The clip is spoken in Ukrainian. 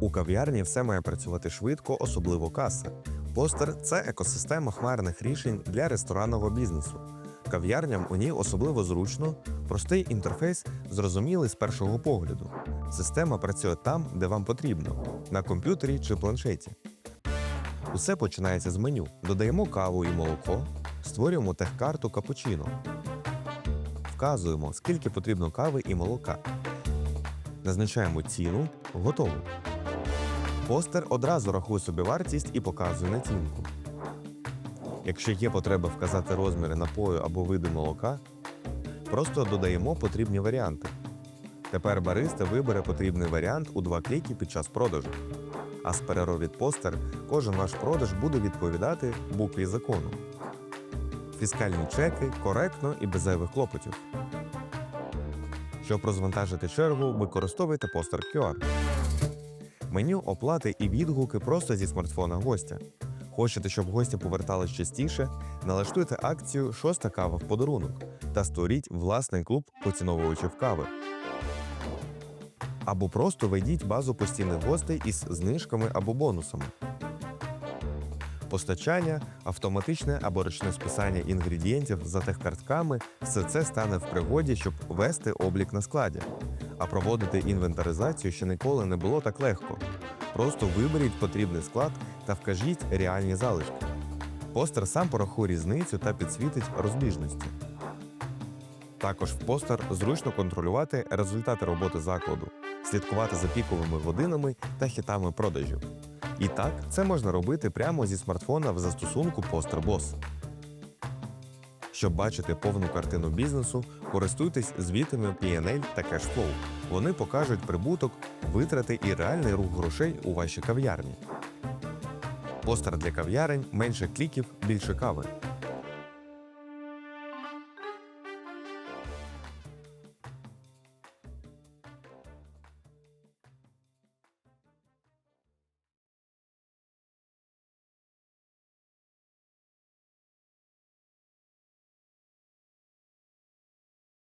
У кав'ярні все має працювати швидко, особливо каса. Постер це екосистема хмарних рішень для ресторанного бізнесу. Кав'ярням у ній особливо зручно, простий інтерфейс зрозумілий з першого погляду. Система працює там, де вам потрібно на комп'ютері чи планшеті. Усе починається з меню. Додаємо каву і молоко, створюємо техкарту капучино. Вказуємо, скільки потрібно кави і молока. Назначаємо ціну, готово. Постер одразу рахує собі вартість і показує націнку. Якщо є потреба вказати розміри напою або види молока, просто додаємо потрібні варіанти. Тепер бариста вибере потрібний варіант у два кліки під час продажу. А з перерв від постер кожен ваш продаж буде відповідати букві закону. Фіскальні чеки коректно і без зайвих клопотів. Щоб розвантажити чергу, використовуйте постер QR. Меню оплати і відгуки просто зі смартфона гостя. Хочете, щоб гості повертались частіше? Налаштуйте акцію Шоста кава в подарунок та створіть власний клуб поціновувачів кави. Або просто введіть базу постійних гостей із знижками або бонусами. Постачання, автоматичне або ручне списання інгредієнтів за техкартками все це стане в пригоді, щоб вести облік на складі. А проводити інвентаризацію ще ніколи не було так легко. Просто виберіть потрібний склад та вкажіть реальні залишки. Постер сам порахує різницю та підсвітить розбіжності. Також в постер зручно контролювати результати роботи закладу, слідкувати за піковими годинами та хітами продажів. І так, це можна робити прямо зі смартфона в застосунку Poster Boss. Щоб бачити повну картину бізнесу, користуйтесь звітами P&L та Cashflow. Вони покажуть прибуток, витрати і реальний рух грошей у вашій кав'ярні. Постер для кав'ярень менше кліків, більше кави.